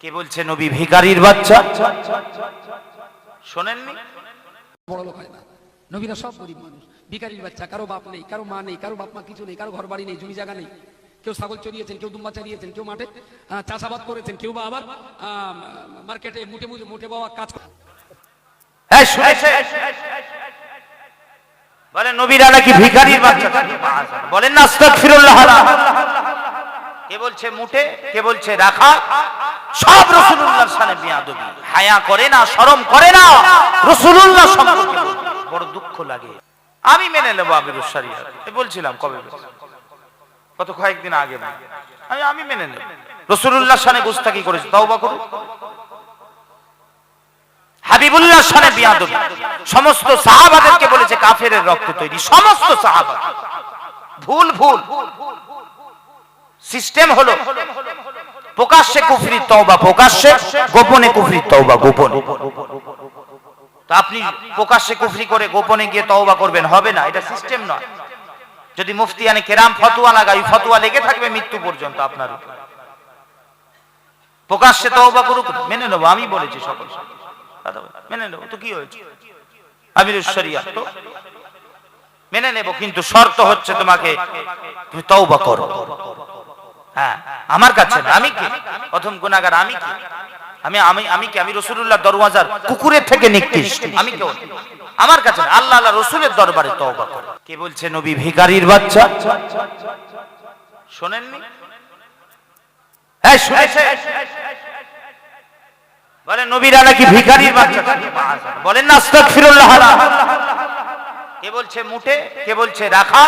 কে বলছে নবী ভিখারির বাচ্চা? শোনেননি? বড় লোক হয় না। নবীরা সব গরিব মানুষ। ভিখারির বাচ্চা কারও বাপ নেই কারও মা নেই কারও বাপ মা কিছু নেই কারও ঘর বাড়ি নেই জমি জায়গা নেই। কেউ ছাগল চড়িয়েছেন কেউ দুম্বা চালিয়েছেন কেউ মাঠে চাষাবাদ করেছেন কেউ বা আবার মার্কেটে মুঠে মুঠে মুঠে বাবা কাজ করে। হ্যাঁ বলে নবীরা নাকি ভিখারির বাচ্চা? বলেন না আস্তাগফিরুল্লাহ। কে বলছে মুঠে কে বলছে রাখা? সব রসুলুল্লাহর সামনে বিয়াদবি। হায়া করে না, শরম করে না রসুলুল্লাহ সম্পর্কে বড় দুঃখ লাগে। আমি মেনে নেব আবির বলছিলাম কবে কত কয়েকদিন আগে আমি আমি মেনে নেব। গুস্তাকি করেছে। তওবা করুন। হাবিবুল্লাহ বিয়াদবি। সমস্ত সাহাবাদেরকে বলেছে কাফেরের রক্ত তৈরি। সমস্ত ভুল ভুল। সিস্টেম হলো প্রকাশ্যে কুফরির তওবা, প্রকাশ্যে গোপনে কুফরি তওবা, গোপনে। তো আপনি প্রকাশ্যে কুফরি করে গোপনে গিয়ে তওবা করবেন, হবে না, এটা সিস্টেম নয়। যদি মুফতিয়ানে কেরাম ফতোয়া লাগাই ফতোয়া লেগে থাকবে মৃত্যু পর্যন্ত আপনার উপর। প্রকাশ্যে তওবা করুক, মেনে নেব, আমি বলেছি সকল মেনে নেব, তো কি হয়েছে? আমির শরিয়া তো? মেনে নেব, কিন্তু শর্ত হচ্ছে তোমাকে তুমি তওবা করো। হ্যাঁ আমার কাছে আমি কি? প্রথম গুনাহগার আমি কি? আমি আমি আমি কি? আমি রসুলুল্লাহ দরওয়াজার কুকুরের থেকে নিকৃষ্ট? আমি কেউ আমার কাছে আল্লাহ আল্লাহ রসুলের দরবারে তওবা করো। কে বলছে, নবী ভিখারির বাচ্চা? শোনেননি? শুনেছে বলে, নবীরা নাকি ভিখারির বাচ্চা? বলেন না, আস্তাগফিরুল্লাহ। কে বলছে মুঠে, কে বলছে রাখা?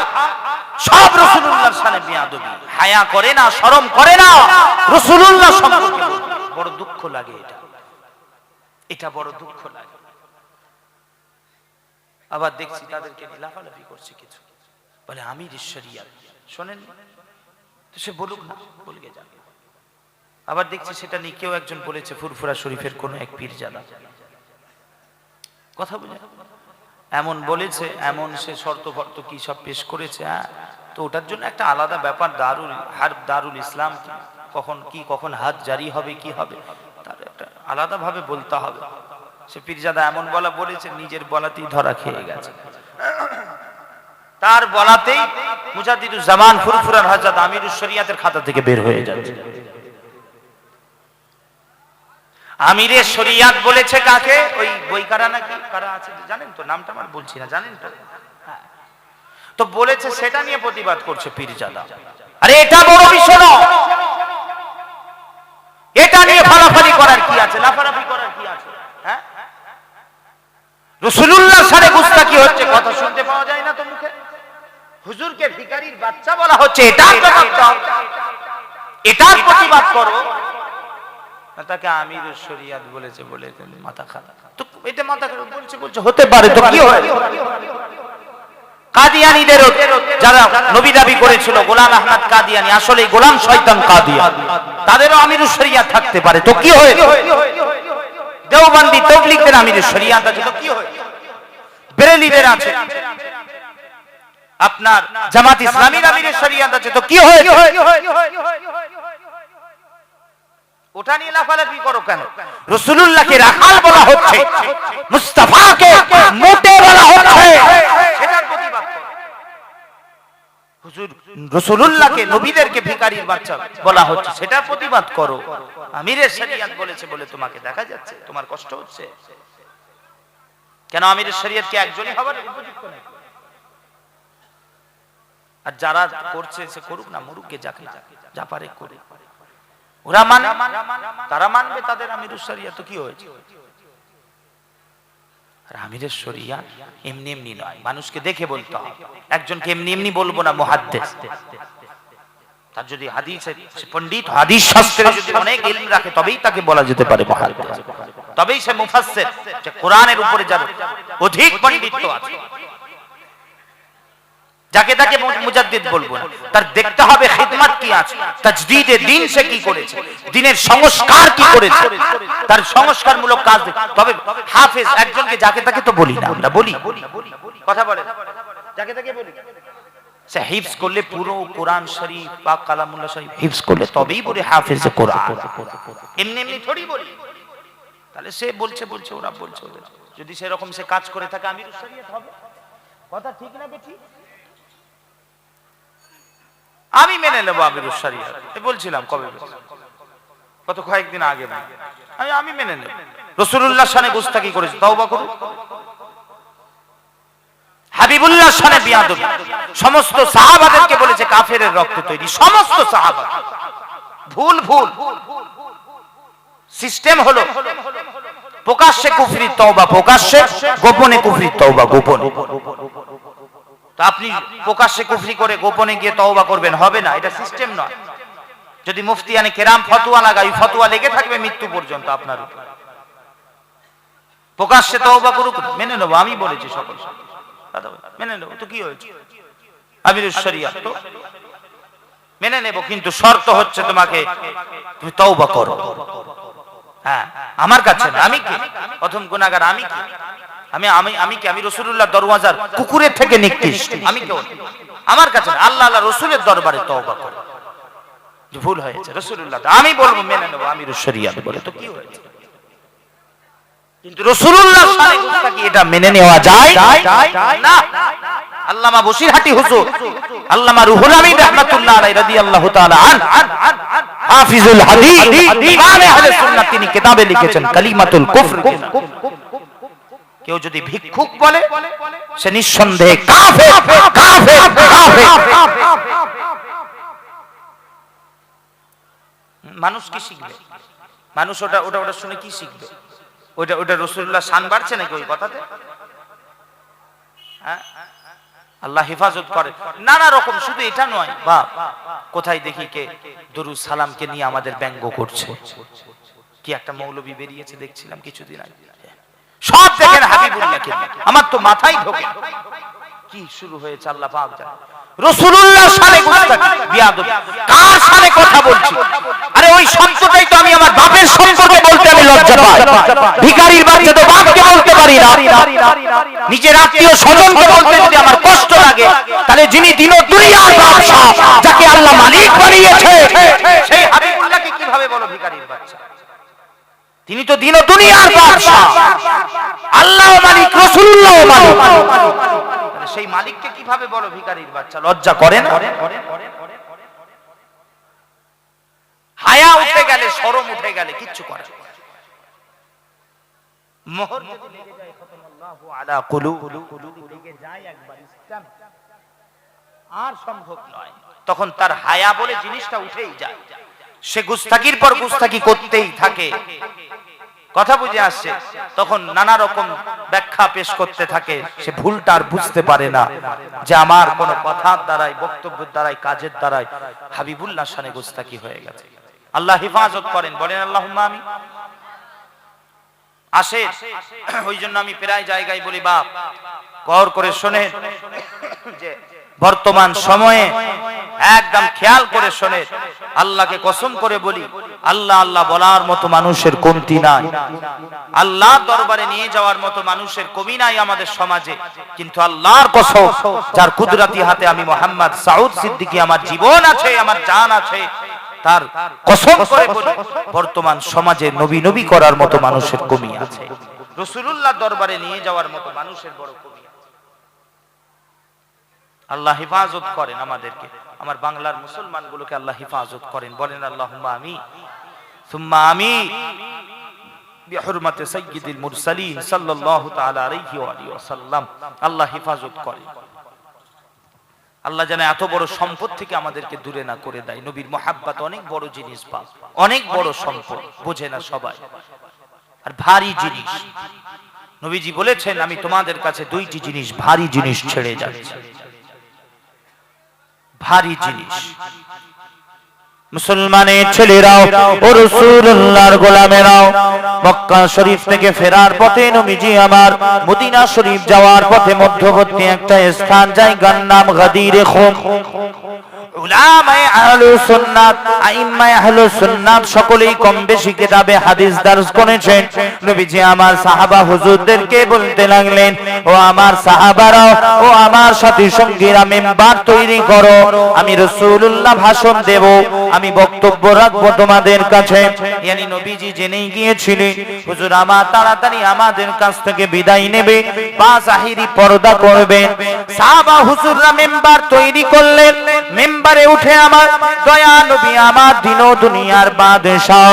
সব রসুলুল্লাহর সামনে বিয়াদবি। হায়া করে না শরম করে না রসুলুল্লাহ সম্পর্কে বড় দুঃখ লাগে এটা। এটা বড় দুঃখ লাগে। আবার দেখছি তাদেরকে লাফালাফি করছে কিছু। বলে আমি ঈশ্বরিয়া। শোনেন? তো সে বলুক না বলবে যাবে আবার দেখছি সেটা নিয়ে কেউ একজন বলেছে, ফুরফুরা শরীফের কোন এক পীরজাদা। কথা বুঝে এমন বলেছে, এমন সে শর্ত ফর্ত কি সব পেশ করেছে হ্যাঁ? তো ওটার জন্য একটা আলাদা ব্যাপার দারুল হার দারুল ইসলাম কখন কি, কখন হাত জারি হবে, কি হবে? তার একটা আলাদা ভাবে বলতে হবে। সে পীরজাদা এমন বলা বলেছে, নিজের বলাতেই ধরা খেয়ে গেছে। তার বলাতেই মুজাদ্দিদুজ জামান ফুরফুরার হযরত আমিরুশ শরিয়াতের খাতা থেকে বের হয়ে যাচ্ছে। আমিরে শরিয়াত বলেছে কাকে? ওই বই কারা নাকি? কারা আছে? জানেন তো, নামটা আমার বলছি না, জানেন তো। তো বলেছে সেটা নিয়ে প্রতিবাদ করছে পীরজাদা। আরে এটা বড় বিষয় এটা নিয়ে ফালাফালি করার কি আছে? লাফালাফি করার কি আছে? হ্যাঁ? রসুলুল্লাহ সারে গুস্তাকি হচ্ছে, কথা শুনতে পাওয়া যায় না তো মুখে। হুজুরকে ভিখারির বাচ্চা বলা হচ্ছে, এটা এটার প্রতিবাদ করো। তাকে আমির শরিয়াত বলেছে বলে মাথা খারাপ। তো এটা মাথা খারাপ বলছে বলছে, হতে পারে, তো কি কাদিয়ানিদের যারা নবী দাবি করেছিল, গোলাম আহমদ কাদিয়ানি আসলে গোলাম তাদেরও আমির থাকতে পারে, তো কি হয়? আমির শরিয়াত আছে, তো কি বেরেলিদের আছে। আপনার জামাত ইসলামীর আমিরের শরিয়াত আছে, তো কি হয়? ওটা নিয়ে লাফালাফি করো কেন? রাখাল বলা হচ্ছে মোটে বলা হচ্ছে। সেটার প্রতিবাদ বলেছে দেখা যাচ্ছে, তোমার কষ্ট হচ্ছে। কেন আমিরের একজনই? আর যারা করছে, সে করুক না মরুককে যাকে যা পারে করে ওরা মানে তারা মানবে তাদের আমিরুস শরিয়া। তো কি হয়েছে? আমিরের শরিয়া এমনি এমনি নয়। মানুষকে দেখে বলতে হবে। একজনকে এমনি এমনি বলব না তার যদি হাদিস পণ্ডিত, হাদিস শাস্ত্রে যদি অনেক রাখে, তবেই তাকে বলা যেতে পারে তবেই সে মুফাসসির। যে কোরআনের উপরে যার অধিক পণ্ডিত্য আছে। যাকে তাকে মুজাদ্দিদ বলব না। তার দেখতে হবে খিদমত কি আছে। তাজদীদে দিন সে কি করেছে? দিনের সংস্কার কি করেছে? তার সংস্কারমূলক কাজ তবে হাফেজ, একজনকে যাকে তাকে তো বলি না আমরা, বলি। কথা বলে যাকে তাকে বলি। সে হিফজ করলে পুরো কোরআন শরীফ বা কালামুল্লাহ শরীফ হিফজ করলে তবেই বলে হাফেজ কোরআন। এমনি এমনি থোড়ি বলি। তাহলে সে বলছে বলছে, ওরা বলছে যদি সেরকম সে কাজ করে থাকে শরিয়ত হবে। কথা ঠিক না বেঠি আমি মেনে নেব আমিরুল বলছিলাম কবে কত কয়েকদিন আগে আমি আমি মেনে নেব। রসুল্লাহ সানে গুস্তাকি করেছে। করুন। সমস্ত সাহাবাদেরকে বলেছে কাফের রক্ত তৈরি। সমস্ত সাহাবা। ভুল ভুল। সিস্টেম হলো, প্রকাশ্যে কুফরি তওবা, প্রকাশ্যে গোপনে কুফরি তওবা, গোপনে। তো আপনি প্রকাশ্যে কুফরি করে গোপনে গিয়ে তওবা করবেন, হবে না, এটা সিস্টেম নয়। যদি মুফতিয়ানে কেরাম ফতোয়া লাগাই ফতোয়া লেগে থাকবে মৃত্যু পর্যন্ত আপনার উপর। প্রকাশ্যে তওবা করুক, মেনে নেব, আমি বলেছি সকল। মেনে নেব, তো কি হয়েছে? আমিরুল শরিয়া তো। মেনে নেব, কিন্তু শর্ত হচ্ছে তোমাকে, তুমি তওবা করো। হ্যাঁ আমার কাছে না, আমি কি? প্রথম গুনাহগার আমি কি? আমি আমি আমি কি আমি রসুল্লাহ দরওয়াজার কুকুরের থেকে নিকৃষ্ট? আমি কেউ আমার কাছে আল্লাহ আল্লাহ রসুলের দরবারে তওবা করো। ভুল হয়েছে রসুল্লাহ আমি বলব মেনে নেব আমি শরিয়াত বলে। তো কি হয়েছে? কিন্তু রসুল্লাহ কি এটা মেনে নেওয়া যায়? না। আল্লামা বসিরহাটি হুজুর আল্লামা রুহুল আমিন রাহমাতুল্লাহ আলাইহি রাদিয়াল্লাহু তাআলা আন হাফিজুল হাদিস ইমাম আহলে সুন্নাহ তিনি কিতাবে লিখেছেন কালিমাতুল কুফর। কেউ যদি ভিক্ষুক বলে, সে নিঃসন্দেহে মানুষ কি শিখবে? মানুষ ওটা ওটা ওটা শুনে কি শিখবে? ওটা ওটা রসুল্লাহ শান বাড়ছে নাকি ওই কথাতে? হ্যাঁ? আল্লাহ হেফাজত করে। নানা রকম, শুধু এটা নয় বা কোথায় দেখি কে দরু সালামকে নিয়ে আমাদের ব্যঙ্গ করছে। কি একটা মৌলবী বেরিয়েছে দেখছিলাম কিছুদিন আগে। সব দেখেন হাবিবুল্লাহকে। আমার তো মাথায় ঢোকে। কি শুরু হয়েছে আল্লাহ পাক জানে। রসুলুল্লাহ গুস্তাখি বিয়াদব। কার শানে কথা বলছি? আরে ওই সম্পর্কটাই তো আমি আমার বাপের সম্পর্কে বলতে আমি লজ্জা পাই। ভিখারির বাচ্চা তো বাপকে বলতে পারি না। নিজের আত্মীয় স্বজনকে বলতে যদি আমার কষ্ট লাগে তাহলে যিনি দিন দুনিয়ার বাদশা যাকে আল্লাহ মালিক বানিয়েছে সেই হাবিবুল্লাহকে কীভাবে বলো ভিখারির বাচ্চা? তিনি তো দিন দুনিয়ার বাদশা আল্লাহ মালিক রসুল্লাহ মালিক। সেই মালিককে কীভাবে বলো ভিখারির বাচ্চা লজ্জা করে না? হায়া উঠে গেলে শরম উঠে গেলে কিচ্ছু করে। মোহর যদি লেগে যায় খতমাল্লাহু আলা কুলুবি, লেগে যায় একবার ইসলাম, আর সম্ভব নয়। তখন তার হায়া বলে জিনিসটা উঠেই যায়। সে গুস্তাকির পর গুস্তাকি করতেই থাকে। কথা বুঝে আসছে, তখন নানা রকম ব্যাখ্যা পেশ করতে থাকে, সে ভুলটা আর বুঝতে পারে না। যে আমার কোন কথার দ্বারাই, বক্তব্যের দ্বারাই, কাজের দ্বারাই হাবিবুল্লাহ শানে গুস্তাকি হয়ে গেছে। আল্লাহ হেফাজত করেন, বলেন আল্লাহ আমি আসে, ওই জন্য আমি প্রায় জায়গায় বলি, বাপ কর করে শোনে যে বর্তমান সময়ে একদম খেয়াল করে শোনে। আল্লাহকে কসম করে বলি, আল্লাহ আল্লাহ বলার মতো মানুষের কমতি নাই। আল্লাহ দরবারে নিয়ে যাওয়ার মতো মানুষের কমি নাই আমাদের সমাজে। কিন্তু আল্লাহর কসম, যার কুদরাতি হাতে আমি মোহাম্মদ সাউদ সিদ্দিকি আমার জীবন আছে, আমার জান আছে, তার কসম করে বলি, বর্তমান সমাজে নবী নবী করার মতো মানুষের কমি আছে। রসুলুল্লাহ দরবারে নিয়ে যাওয়ার মতো মানুষের বড় কমি আল্লাহ হেফাজত করেন আমাদেরকে। আমার বাংলার মুসলমানগুলোকে আল্লাহ হেফাজত করেন। বলেন আল্লাহ আমি সুম্মা আমি বিহরমাতে সাইয়্যিদুল মুরসালিন সাল্লাল্লাহু তাআলা আলাইহি ওয়া আলিহি ওয়াসাল্লাম আল্লাহ হেফাজত করেন। আল্লাহ যেন এত বড় সম্পদ থেকে আমাদেরকে দূরে না করে দেয়। নবীর মহাব্বাত অনেক বড় জিনিস পা অনেক বড় সম্পদ, বোঝে না সবাই। আর ভারী জিনিস। নবীজি বলেছেন, আমি তোমাদের কাছে দুইটি জিনিস, ভারী জিনিস ছেড়ে যাচ্ছি। ভারী জিনিস। মুসলমানের ছেলেরাও ও রসুল্লাহর গোলামেরাও মক্কা শরীফ থেকে ফেরার পথে নবীজি আমার মদিনা শরীফ যাওয়ার পথে মধ্যবর্তী একটা স্থান জায়গার নাম গাদিরে খোম। আমি ভাষণ দেব, আমি বক্তব্য রাখব তোমাদের কাছে। নবীজি জেনেই গিয়েছিলেন, হুজুর আমার তাড়াতাড়ি আমাদের কাছ থেকে বিদায় নেবে বা জাহিরি পর্দা করবে। সাহাবা মেম্বার তৈরি করলেন, মেম্বারে উঠে আমার, দয়া নবী, আমার দিন দুনিয়ার বাদশাহ।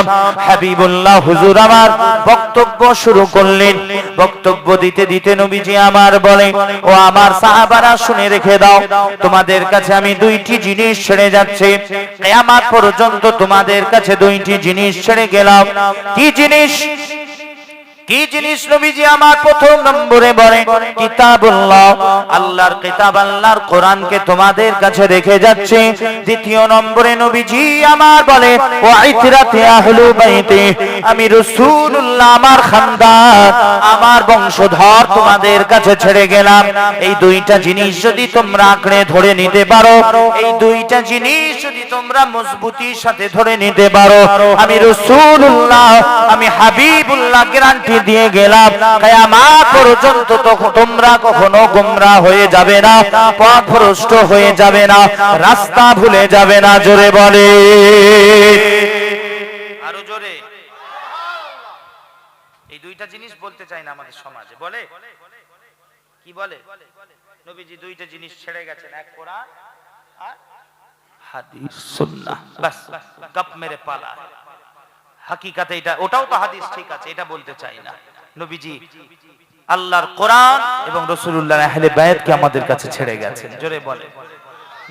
হাবিবুল্লাহ হুজুর আমার বক্তব্য শুরু করলেন। বক্তব্য দিতে দিতে নবীজি আমার বলে ও আমার সাহাবারা, শুনে রেখে দাও, তোমাদের কাছে আমি দুইটি জিনিস ছেড়ে যাচ্ছি। আমার পর্যন্ত তোমাদের কাছে দুইটি জিনিস ছেড়ে গেলাম। কি জিনিস? কি জিনিস নবীজি আমার প্রথম নম্বরে বলে? আল্লাহর কিতাব, আল্লাহর কোরআনকে তোমাদের কাছে রেখে যাচ্ছে। দ্বিতীয় নম্বরে নবীজি আমার বলে আমি আমার আমার বংশধর তোমাদের কাছে ছেড়ে গেলাম। এই দুইটা জিনিস যদি তোমরা আঁকড়ে ধরে নিতে পারো, এই দুইটা জিনিস যদি তোমরা মজবুতির সাথে ধরে নিতে পারো আমি রাসূলুল্লাহ আমি হাবিবুল্লাহ গ্যারান্টি দিয়ে গেলাম কিয়ামত পর্যন্ত তোমরা কখনো গোমরা হয়ে যাবে না পথভ্রষ্ট হয়ে যাবে না রাস্তা ভুলে যাবে না জোরে বলে। আরও জোরে। এই দুইটা জিনিস বলতে চাই না আমাদের সমাজে বলে? কি বলে? নবীজি দুইটা জিনিস ছেড়ে গেছেন এক কোরআন আর আমাদের কাছে ছেড়ে গেছেন, জোরে বলে।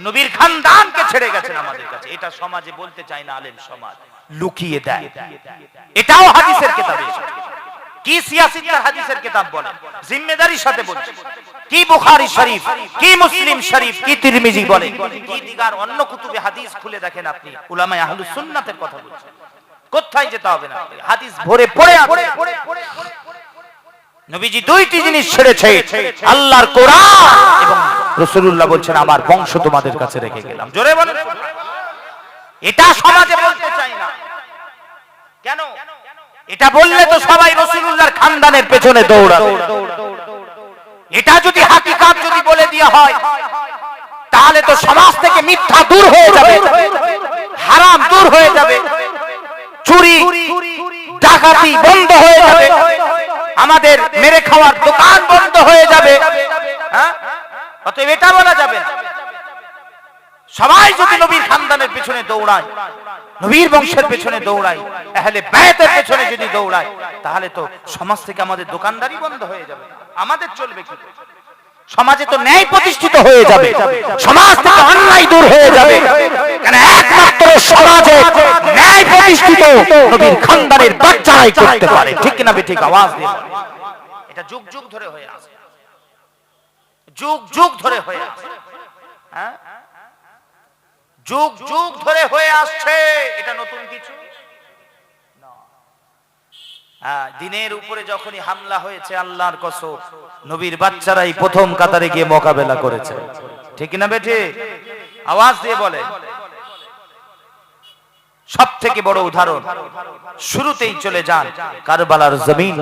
নবীর খানদানকে ছেড়ে গেছেন আমাদের কাছে, এটা সমাজে বলতে চাই না আলেম সমাজ, লুকিয়ে দেয়। এটাও হাদিসের কিতাবে। কি সিয়াসিত্তার হাদিসের কিতাব বলে? জিম্মেদারির সাথে কি শরীফ, কি মুসলিম শরীফ, কি তিরমিজি বলে? কি দিগার অন্য কুতুবে হাদিস খুলে দেখেন আপনি? সুন্নাতের কথা কোথায় যেতে হবে না? হাদিস ভরে পড়ে আছে। নবীজি দুইটি জিনিস ছেড়েছে। আল্লাহর কোরআন এবং বলছেন, আমার বংশ তোমাদের কাছে রেখে গেলাম। জোরে বলেন। এটা সমাজে বলতে চাই না। কেন? এটা বললে তো সবাই রাসূলুল্লাহর খানদানের পেছনে দৌড়াবে। এটা যদি হাকিকাত যদি বলে দেওয়া হয়, তাহলে তো সমাজ থেকে মিথ্যা দূর হয়ে যাবে, হারাম দূর হয়ে যাবে, চুরি, ডাকাতি বন্ধ হয়ে যাবে, আমাদের মেরে খাওয়ার দোকান বন্ধ হয়ে যাবে হ্যাঁ? অতএব এটা বলা যাবে না। সবাই যদি নবীর খানদানের পেছনে দৌড়ায়, নবীর বংশের পেছনে দৌড়ায় তাহলে ব্যয়েতের পেছনে যদি দৌড়ায়, তাহলে তো সমাজ থেকে আমাদের দোকানদারি বন্ধ হয়ে যাবে। আমাদের চলবে কি? সমাজে তো ন্যায় প্রতিষ্ঠিত হয়ে যাবে। সমাজ থেকে অন্যায় দূর হয়ে যাবে। কারণ একমাত্র সমাজে ন্যায় প্রতিষ্ঠিত নবীর খানদানের বাচ্চারাই করতে পারে। ঠিক না ঠিক আওয়াজ দিয়ে? এটা যুগ যুগ ধরে হয়ে আছে। যুগ যুগ ধরে হয়ে আছে। হ্যাঁ? যুগ যুগ ধরে হয়ে আসছে। এটা নতুন কিছু? হ্যাঁ, দিনের উপরে যখনই হামলা হয়েছে আল্লাহর কসম নবীর বাচ্চারাই প্রথম কাতারে গিয়ে মোকাবেলা করেছে। ঠিক না বেঠে? আওয়াজ দিয়ে বলে। সব থেকে বড় উদাহরণ শুরুতেই চলে যান কারবালার জমিন।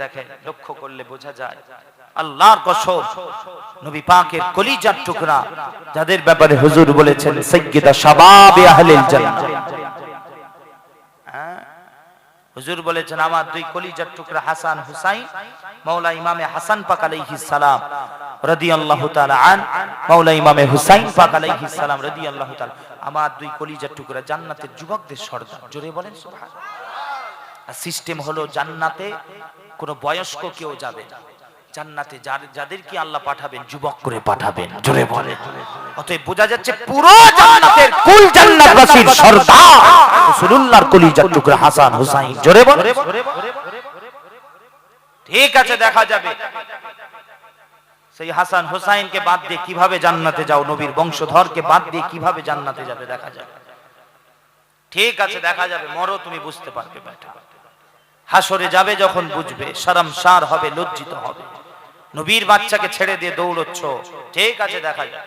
দেখে লক্ষ্য করলে বোঝা যায়। আল্লাহর কসম, নবী পাকের কলিজার টুকরা, যাদের ব্যাপারে হুজুর বলেছেন সৈয়দা শাবাবে আহলিল জান্নাহ হ্যাঁ? হুজুর বলেছেন, আমার দুই কলিজার টুকরা হাসান হুসাইন, মাওলা ইমামে হাসান পাক আলাইহিস সালাম রাদিয়াল্লাহু তাআলা আন, মাওলা ইমামে হুসাইন পাক আলাইহিস সালাম রাদিয়াল্লাহু তাআলা আমার দুই কলিজার টুকরা জান্নাতের যুবকদের সর্দার জোরে বলেন সুবহান সিস্টেম হলো জান্নাতে কোনো বয়স্ক কেউ যাবে না। জান্নাতে যাদেরকে আল্লাহ পাঠাবেন, যুবক করে পাঠাবেন। জোরে বলে অতএব বোঝা যাচ্ছে পুরো জান্নাতের কুল জান্নাতবাসীর সর্দার রাসূলুল্লাহর কলিজার টুকরা হাসান হুসাইন। জোরে বলে ঠিক আছে, দেখা যাবে। সেই হাসান হুসাইনকে বাদ দিয়ে কীভাবে জান্নাতে যাও? নবীর বংশধরকে বাদ দিয়ে কীভাবে জান্নাতে যাবে? দেখা যাবে। ঠিক আছে, দেখা যাবে। মরো, তুমি বুঝতে পারবে বেটা হাসরে যাবে যখন বুঝবে। সারাম সার হবে, লজ্জিত হবে। নবীর বাচ্চাকে ছেড়ে দিয়ে দৌড়চ্ছ। ঠিক আছে, দেখা যায়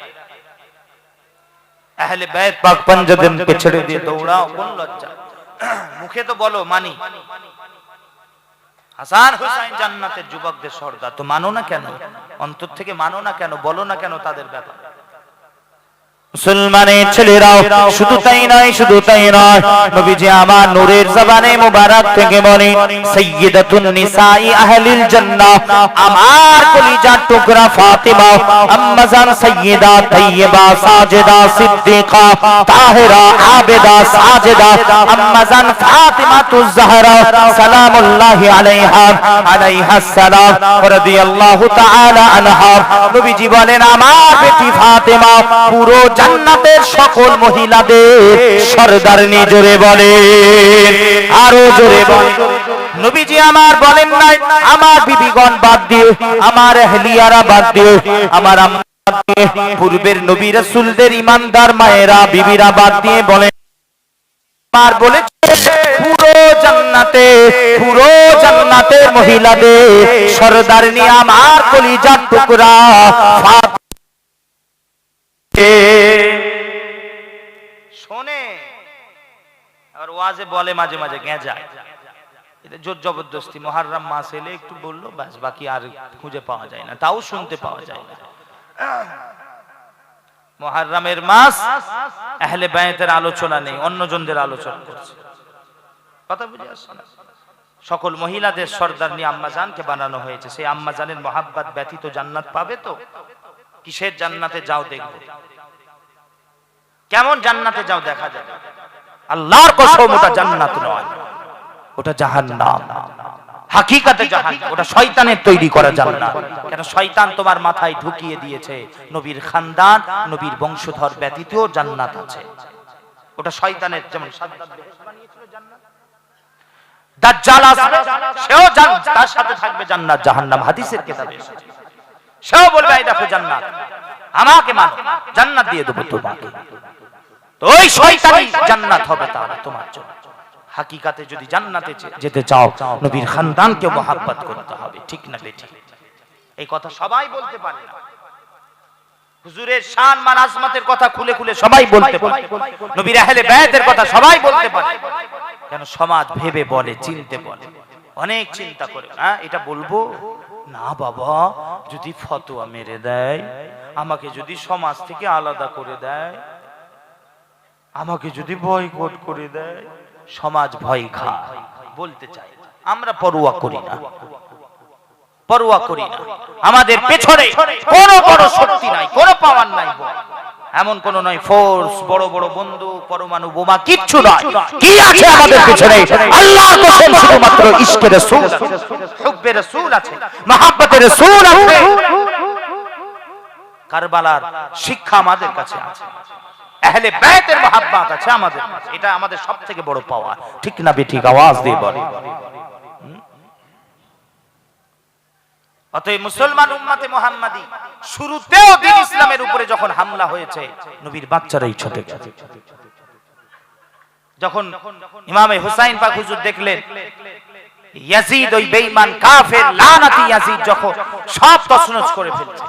আহলে বাইত পাক পঞ্জদনকে ছেড়ে দিয়ে দৌড়াও, কোন লজ্জা। মুখে তো বলো, মানি। হাসান হুসাইন জান্নাতের যুবকদের সর্দার, তো মানো না কেন? অন্তর থেকে মানো না কেন? বলো না কেন তাদের ব্যাপার? মুসলমানের ছেলেরাও শুধু তাই নয়, শুধু তাই নয়। নবীজি আমার নূরের জবানে মুবারক থেকে বলে সাইয়্যিদাতুন নিসাই আহলিল জান্নাহ, আমার কলিজার টুকরা ফাতিমা আম্মা জান সাইয়্যিদা তাইয়্যিবা সাজিদা সিদ্দিকা, তাহিরা আবেদা সাজিদা আম্মা জান ফাতিমাতুজ জাহরা, সালামুল্লাহি আলাইহা আলাইহা সালাম, রাদিয়াল্লাহু তাআলা আনহা। নবীজি বলেন, আমার বেটি ফাতেমা পুরো জান্নাতের সকল মহিলাদের সরদার জোরে বলে। আরও জোরে বলে। নবীজি আমার বলেন নাই, আমার বিবিগণ বাদ দিয়ে, আমার এহলিয়ারা বাদ দিয়ে, আমার পূর্বের নবী রাসূলদের ইমানদার মায়েরা, বিবিরা বাদ দিয়ে বলেন আর বলেছে, পুরো জান্নাতে, পুরো জান্নাতের মহিলাদের সরদার নিয়ে আমার কলিজার টুকরা মহারমের মাস আলোচনা নেই, অন্যজনদের আলোচনা করছে। কথা বুঝে আসছে না? সকল মহিলাদের সর্দার নিয়ে আম্মাজানকে বানানো হয়েছে। সেই আম্মাজানের মহাব্বাত ব্যতীত জান্নাত পাবে তো? কিসের জান্নাতে যাও দেখব? কেমন জান্নাতে যাও দেখা যাবে আল্লাহর কসম, ওটা জান্নাত নয়, ওটা জাহান্নাম। হাকিকাতে জাহান্নাম ওটা শয়তানের তৈরি করা জান্নাত। কেন শয়তান তোমার মাথায় ঢুকিয়ে দিয়েছে? নবীর খানদান, নবীর বংশধর ব্যতীত জান্নাত আছে। ওটা শয়তানের, যেমন। দাজ্জাল আসবে সেও তার সাথে থাকবে জান্নাত, জাহান্নাম। হাদিসের কিতাবে এসেছে। সেও বলবে, এই দেখো জান্নাত। আমাকে মানো, জান্নাত দিয়ে দেবো তোমাকে। তো ওই জান্নাত হবে তোমার জন্য। হাকিকাতে যদি জান্নাতে যেতে চাও, নবীর খানদানকে মোহাব্বত করতে হবে, ঠিক না বেঠিক? এই কথা সবাই বলতে পারে না। হুজুরের শান, মান, আজমতের কথা খুলে খুলে সবাই বলতে পারে। নবীর আহলে কথা সবাই বলতে পারে। কেন সমাজ ভেবে বলে, চিনতে বলে। অনেক চিন্তা করে হ্যাঁ এটা বলব? না বাবা, যদি ফতোয়া মেরে দেয়, আমাকে যদি সমাজ থেকে আলাদা করে দেয়, আমাকে যদি বয়কট করে দেয়, সমাজ ভয় খায়। বলতে চাই, আমরা পরোয়া করি না। পরোয়া করি না। আমাদের পেছনে কোনো বড় শক্তি নাই, কোনো পাওয়ার নাই। এমন কোন নয় ফোর্স বড় বড় বন্ধু পরমাণু বোমা কিচ্ছু নয়। কি আছে আমাদের পেছনে? আল্লাহর কসম শুধুমাত্র ইশকে রাসূল হুব্বে রাসূল আছে। মহাব্বতে রাসূল আছে। কারবালার শিক্ষা আমাদের কাছে আছে। আহলে বাইতের মহাব্বত আছে আমাদের কাছে। এটা আমাদের সব থেকে বড় পাওয়া ঠিক না বেঠিক? আওয়াজ দিয়ে বলে। অতএব মুসলমান উম্মতে মোহাম্মদী, শুরুতেও দিন ইসলামের উপরে যখন হামলা হয়েছে, নবীর বাচ্চারাই ছুটে যখন ইমামে হুসাইন পাক হুজুর দেখলেন, ইয়াজিদ ওই বেঈমান কাফের, লানাতি ইয়াজিদ যখন সব তছনছ করে ফেলছে।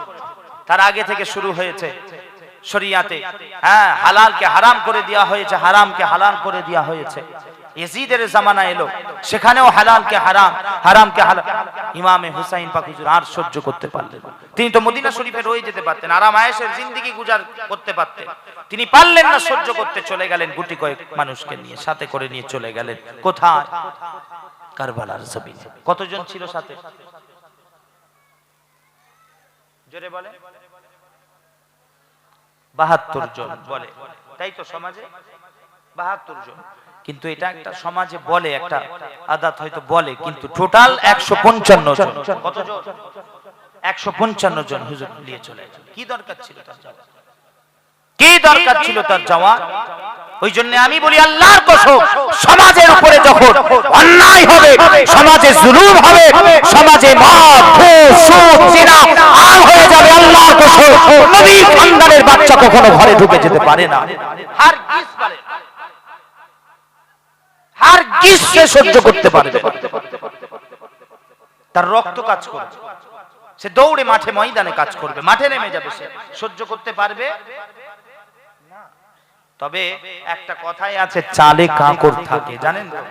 তার আগে থেকে শুরু হয়েছে শরিয়াতে। হ্যাঁ হালালকে হারাম করে দেওয়া হয়েছে, হারামকে হালাল করে দেওয়া হয়েছে। ইয়াজিদের জামানা এলো। সেখানেও হালালকে হারাম, হারামকে হালাল। ইমামে হুসাইন পাক হুজুর আর সহ্য করতে পারলেন। তিনি তো মদিনা শরীফে রয়ে যেতে পারতেন, আরাম আয়েশের জিন্দেগি গুজার করতে পারতেন। তিনি পারলেন না সহ্য করতে, চলে গেলেন গুটি কয়েক মানুষকে নিয়ে, সাথে করে নিয়ে চলে গেলেন। কোথায়? কারবালার জমিনে। কতজন ছিল সাথে? জোরে বলে। বাহাত্তর জন বলে। তাই তো সমাজে? বাহাত্তর জন। কিন্তু এটা একটা সমাজে বলে, একটা আদাত হয়তো বলে, কিন্তু টোটাল একশো পঞ্চান্ন জন। একশো পঞ্চান্ন জন হুজুর নিয়ে চলে কি দরকার ছিল? কি দরকার ছিল তার যাওয়া ওই জন্য আমি বলি, আল্লাহর কসম, সমাজের উপরে যখন অন্যায় হবে, সমাজে জুলুম হবে, সমাজে আর হয়ে যাবে আল্লাহর কসম। নবী খানদানের বাচ্চা কখনো ঘরে ঢুকে যেতে পারে না। গিস পারে। হার গিস সে সহ্য করতে পারে না। তার রক্ত কাজ করবে। সে দৌড়ে মাঠে ময়দানে কাজ করবে। মাঠে নেমে যাবে সে। সহ্য করতে পারবে। তবে একটা কথাই আছে, চালে কাঁকর থাকে। জানেন তো?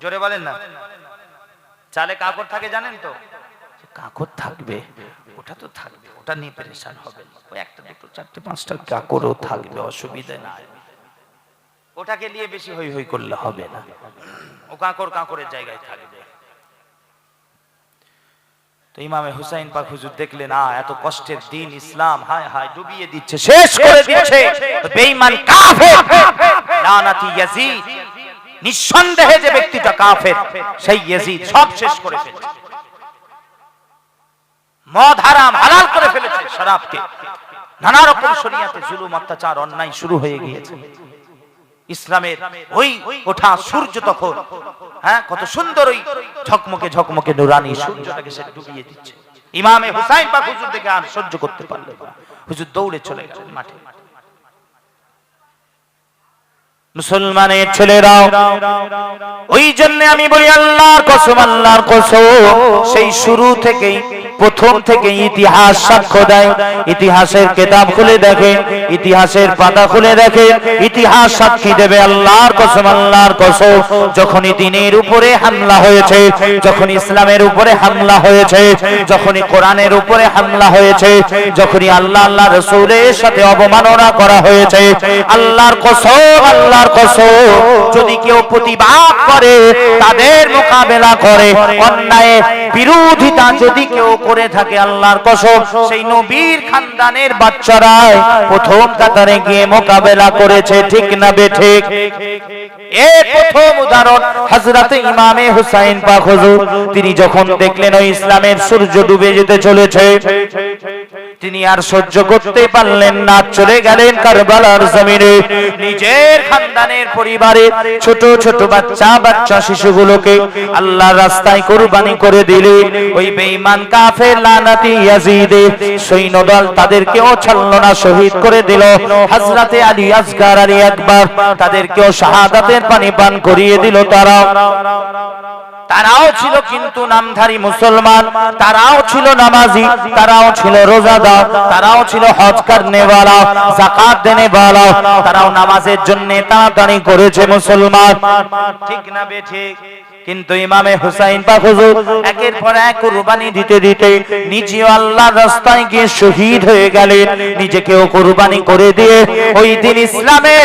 জোরে বলেন না। চালে কাঁকর থাকে, জানেন তো? কাঁকর থাকবে, ওটা তো থাকবে। ওটা নিয়ে পরেশান হবে। ওই একটা, দুটো, চারটে, পাঁচটা কাঁকরও থাকবে, অসুবিধা নাই। ওটাকে নিয়ে বেশি হই হই করলে হবে না। ও কাঁকর কাঁকরের জায়গায় থাকবে। তো ইমামে হুসাইন পাক হুজুর দেখলেন না এত কষ্টের দিন ইসলাম হায় হায় ডুবিয়ে দিচ্ছে শেষ করে দিচ্ছে বেঈমান কাফের। লানাতি ইয়াজিদ। নিঃসন্দেহে যে ব্যক্তিটা কাফের সেই ইয়াজিদ সব শেষ করে ফেলেছে। মদ হারাম হালাল করে ফেলেছে শরাবকে। নানা রকম শরিয়াতে জুলুম অত্যাচার অন্যায় শুরু হয়ে গিয়েছে। ইসলামের ওই ওঠা সূর্য তখন হ্যাঁ কত সুন্দর ওই ঝকমকে ঝকমকে নুরানি সূর্যটাকে সে ডুবিয়ে দিচ্ছে। ইমামে হুসাইন পাক হুজুর দেখে আর সহ্য করতে পারলেন না। হুজুর দৌড়ে চলে গেলেন মাঠে। মুসলমানের ছেলেরাও, ওই জন্য আমি বলি, আল্লাহর কসম আল্লাহর কসম, সেই শুরু থেকেই প্রথম থেকে ইতিহাস সাক্ষ্য দেয়। ইতিহাসের কেতাব খুলে দেখে, ইতিহাসের পাতা খুলে দেখে, ইতিহাস সাক্ষী দেবে আল্লাহর কসম আল্লাহর কসম। যখনই দিনের উপরে হামলা হয়েছে যখন ইসলামের উপরে হামলা হয়েছে, যখনই কোরআনের উপরে হামলা হয়েছে, যখনই আল্লাহ আল্লাহ রসুলের সাথে অবমাননা করা হয়েছে, আল্লাহর কসম আল্লাহর কসম। যদি কেউ প্রতিবাদ করে, তাদের মোকাবেলা করে অন্যায়ের বিরোধিতা যদি কেউ করে থাকে আল্লাহর কসম, সেই নবীর খানদানের বাচ্চারাই প্রথম কাতারে গিয়ে মোকাবেলা করেছে, ঠিক না বে ঠিক? হুসাইন পাক তিনি যখন দেখলেন ওই ইসলামের সূর্য ডুবে যেতে চলেছে তিনি আর সহ্য করতে পারলেন না। চলে গেলেন কারবালার জমিনে। নিজের খানদানের পরিবারে ছোট ছোট বাচ্চা বাচ্চা শিশুগুলোকে আল্লাহর রাস্তায় কুরবানি করে দিলে। ওই বেঈমান কাফের লানাতি ইয়াজিদে সৈন্যদল তাদেরকেও ছলনা শহীদ করে দিল। হযরতে আলী আসগার আলী একবার তাদেরকেও শাহাদাতের পানি পান করিয়ে দিল তারা। তারাও ছিল কিন্তু নামধারী মুসলমান, তারাও ছিল নামাজি, তারাও ছিল রোজাদার তারাও ছিল হজ করনেওয়ালা, যাকাত দেনেওয়ালা, তারাও নামাজের জন্য তাড়াতাড়ি করেছে মুসলমান। ঠিক না বে ঠিক? কিন্তু ইমামে হুসাইন পাক হুজুর একের পর এক কুরবানি দিতে দিতে নিজেও আল্লাহর রাস্তায় গিয়ে শহীদ হয়ে গেলেন। নিজেকেও কুরবানি করে দিয়ে ওই দিন ইসলামে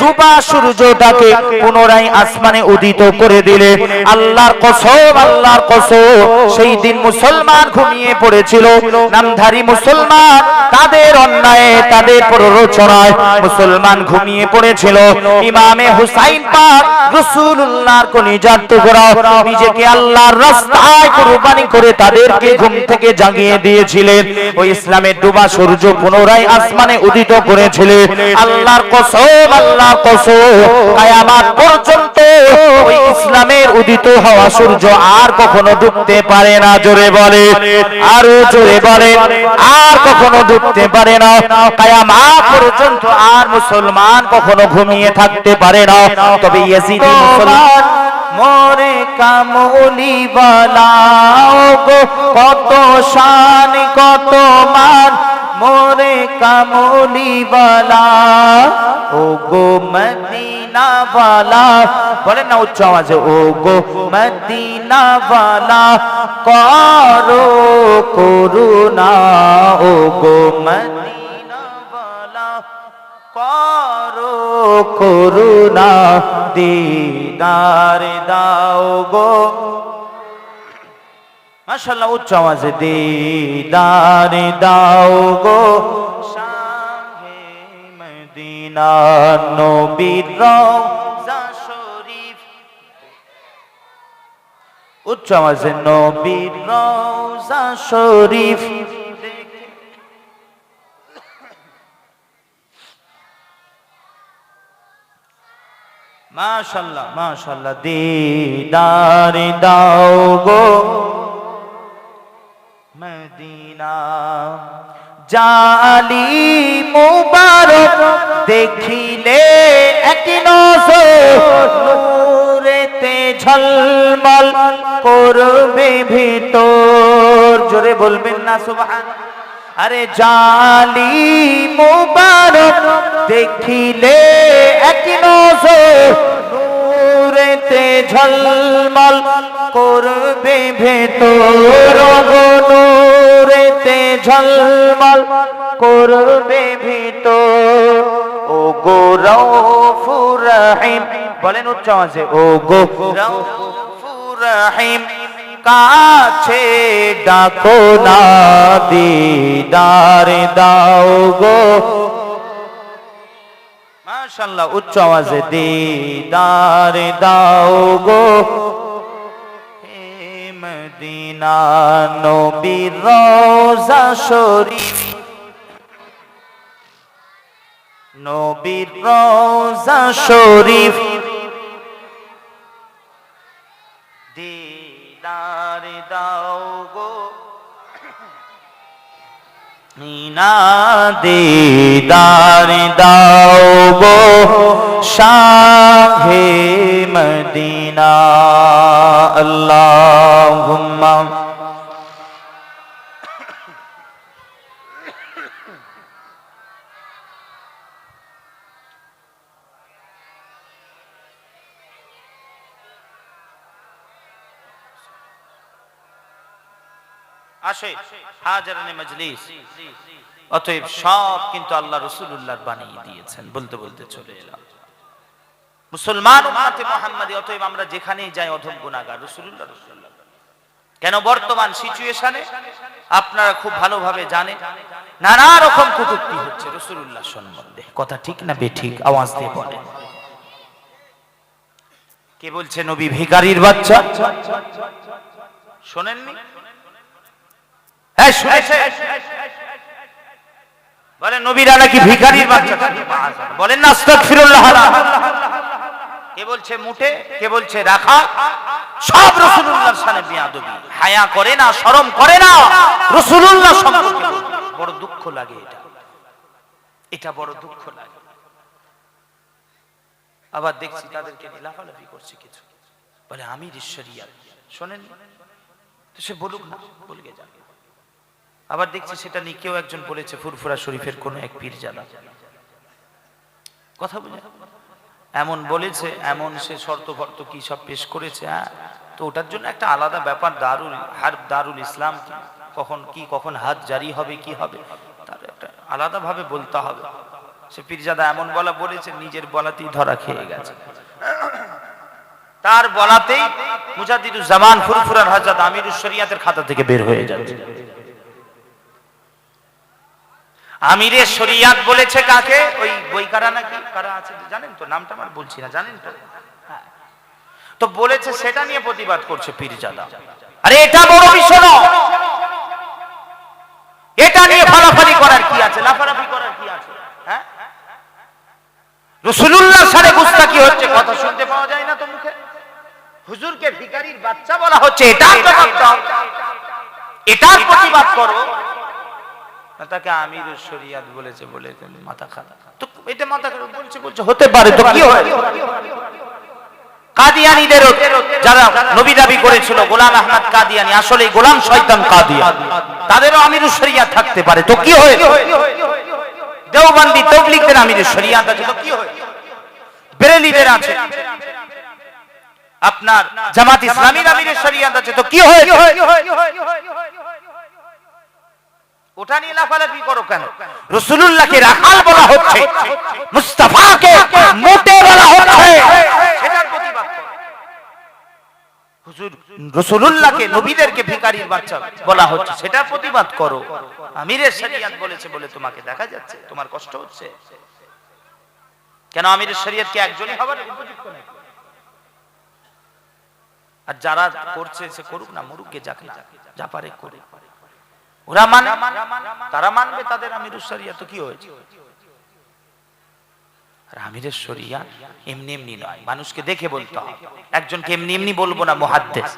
ডুবা সূর্যটাকে পুনরায় আসমানে উদিত করে দিলে আল্লাহর কসম আল্লাহর কসম, সেই দিন মুসলমান ঘুমিয়ে পড়েছিল। নামধারী মুসলমান তাদের অন্যায়, তাদের প্ররোচনায় মুসলমান ঘুমিয়ে পড়েছিল। ইমামে হুসাইন পাক রাসূলুল্লাহর কলিজার টুকরা নিজেকে আল্লাহর রাস্তায় কুরবানি করে তাদেরকে ঘুম থেকে জাগিয়ে দিয়েছিলেন। ওই ইসলামের ডুবা সূর্য পুনরায় আসমানে উদিত করেছিলেন। আল্লাহর কসম আল্লাহর কসম। কিয়ামত পর্যন্ত ওই ইসলামের উদিত হওয়া সূর্য আর কখনো ডুবতে পারে না জোরে বলে আরও জোরে বলে আর কখনো ডুবতে পারে না। কিয়ামত পর্যন্ত আর মুসলমান কখনো ঘুমিয়ে থাকতে পারে না। তবে ইয়াজিদি মুসলমান মোরে কামলি গো, কত শান, কত মান। মোরে কামলি বালা ও গো মদিনা বালা। বলেন না উচ্চ আওয়াজে, ও গো মদিনা বালা। করো করুণা, ও গো মদিনা করুণা দিদার দাও গো। মাশাআল্লাহ, উচ্চ আওয়াজে দিদার দাও গো। শাহে মদিনা নবীর রওজা শরীফ। উচ্চ আওয়াজে নবীর রওজা শরীফ। মাশাল্লাহ মাশাল্লাহ, দিদার দাও গো। মদিনা, জালি মুবারক দেখিলে এক নূরেতে ঝলমল করবে ভিতর। জোরে বলবেন না সুবহান আরে জালি মুবারক দেখিলে এক নজর ঝলমল করবে ভেতর নূরেতে ঝলমল করবে ভেতর। ও গো রৌফুর বলেন উচ্চ আওয়াজে ও গো রৌফুর কাছে ডাকো না, দিদার দাও গো। মাশাল্লাহ, উচ্চ আওয়াজে, দিদার দাও গো। মদিনা নবীর রোজা শরীফ, নবীর রোজা শরীফ। না দিদার দাও গো শাহে মদিনা আল্লাহুম্মা আসে হাজারানে মজলিস অতএব সব কিন্তু আল্লাহ রসুল্লাহর বানিয়ে দিয়েছেন। বলতে বলতে চলে এলাম। মুসলমান মুহাম্মাদি, অতএব আমরা যেখানেই যাই অধম গুনাহগার, রাসূলুল্লাহ রাসূলুল্লাহ। কেন বর্তমান সিচুয়েশনে আপনারা খুব ভালোভাবে জানেন, নানা রকম কটূক্তি হচ্ছে রাসূলুল্লাহ সম্বন্ধে। কথা ঠিক না বেঠিক? আওয়াজ দিয়ে বলেন। কে বলছে, নবী ভিখারির বাচ্চা? শোনেননি? হ্যাঁ শুনেছে। বলেন নবীরা নাকি ভিখারির বাচ্চা বলেন না, আস্তাগফিরুল্লাহ। কে বলছে মুটে কে বলছে রাখা? সব রাসূলুল্লাহর শানে বিয়াদবি। হায়া করে না, শরম করে না রাসূলুল্লাহ সম্পর্কে বড় দুঃখ লাগে এটা। এটা বড় দুঃখ লাগে। আবার দেখছি তাদেরকে লাফালাফি করছে কিছু। বলে আমি ঈশ্বরিয়া। শোনেন, তো সে বলুক না বলগে যাবে। আবার দেখছি সেটা নিয়ে কেউ একজন বলেছে, ফুরফুরা শরীফের কোন এক পীরজাদা। কথা বুঝে এমন বলেছে, এমন সে শর্ত ফর্ত কি সব পেশ করেছে হ্যাঁ? তো ওটার জন্য একটা আলাদা ব্যাপার, দারুল হার দারুল ইসলাম কখন কি, কখন হাত জারি হবে, কি হবে? তার একটা আলাদা ভাবে বলতে হবে। সে পীরজাদা এমন বলা বলেছে, নিজের বলাতেই ধরা খেয়ে গেছে। তার বলাতেই মুজাদ্দিদুজ জামান ফুরফুরার হযরত আমিরুশ শরিয়াতের খাতা থেকে বের হয়ে যাচ্ছে। আমিরে শরিয়াত বলেছে কাকে? ওই বই কারা নাকি? কারা আছে? জানেন তো, নামটা আমার বলছি না, জানেন তো। তো বলেছে সেটা নিয়ে প্রতিবাদ করছে পীরজাদা। আরে এটা বড় বিষয় এটা নিয়ে ফালাফালি করার কি আছে? লাফালাফি করার কি আছে? হ্যাঁ? রসুলুল্লাহ সারে গুস্তাকি হচ্ছে, কথা শুনতে পাওয়া যায় না তো মুখে। হুজুরকে ভিখারির বাচ্চা বলা হচ্ছে এটা এটার প্রতিবাদ করো। তাকে আমির শরিয়াত বলেছে, বলে মাথা খারাপ। তো এটা মাথা খারাপ বলছে বলছে, হতে পারে, তো কি কাদিয়ানিদের যারা নবী দাবি করেছিল, গোলাম আহমদ কাদিয়ানি আসলে গোলাম তাদেরও আমির থাকতে পারে, তো কি আমির আছে, তো কি বেরেলিদের আছে। আপনার জামাত ইসলামীর আমিরের শরিয়াত আছে, তো কি হয়? ওটা নিয়ে লাফালাফি করো কেন? রাখাল বলা হচ্ছে, মুস্তাফাকে মোটে বলা হচ্ছে। সেটার প্রতিবাদ আমিরের বলেছে বলে তোমাকে দেখা যাচ্ছে, তোমার কষ্ট হচ্ছে। কেন আমিরের একজনই আর যারা করছে, সে করুক না মরুককে যাক যা পারে করে ওরা মানে? তারা মানবে তাদের আমিরুস শরিয়া। তো কি হয়েছে? আমিরের শরিয়া এমনি এমনি নয়। মানুষকে দেখে বলতে হবে একজনকে এমনি এমনি বলব না, মুহাদ্দিস।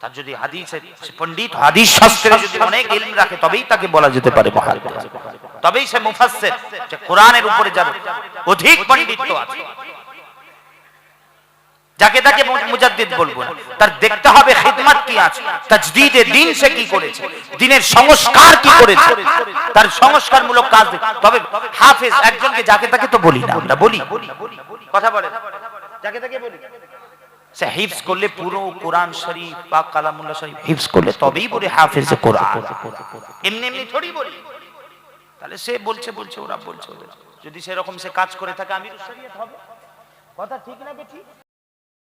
তার যদি পণ্ডিত, হাদিস শাস্ত্রে যদি অনেক ইলম রাখে, তবেই তাকে বলা যেতে পারে মুহাদ্দিস। তবেই সে মুফাসসির। যে কোরআনের উপরে যার অধিক পণ্ডিত্য আছে। যাকে তাকে মুজাদ্দিদ বলব না। তার দেখতে হবে খিদমত কি আছে। তাজদীদে দিন সে কি করেছে? দিনের সংস্কার কি করেছে? তার সংস্কারমূলক কাজ তবে হাফেজ, একজনকে যাকে তাকে তো বলি না আমরা, বলি। কথা বলে যাকে তাকে বলি। সে হিফজ করলে পুরো কোরআন শরীফ পাক কালামুল্লাহ শরীফ হিফজ করলে তবেই বলে হাফেজ কোরআন। এমনি এমনি থোড়ি বলি। তাহলে সে বলছে বলছে, ওরা বলছে যদি সেরকম সে কাজ করে থাকে আমির শরীয়ত হবে। কথা ঠিক না বেঠিক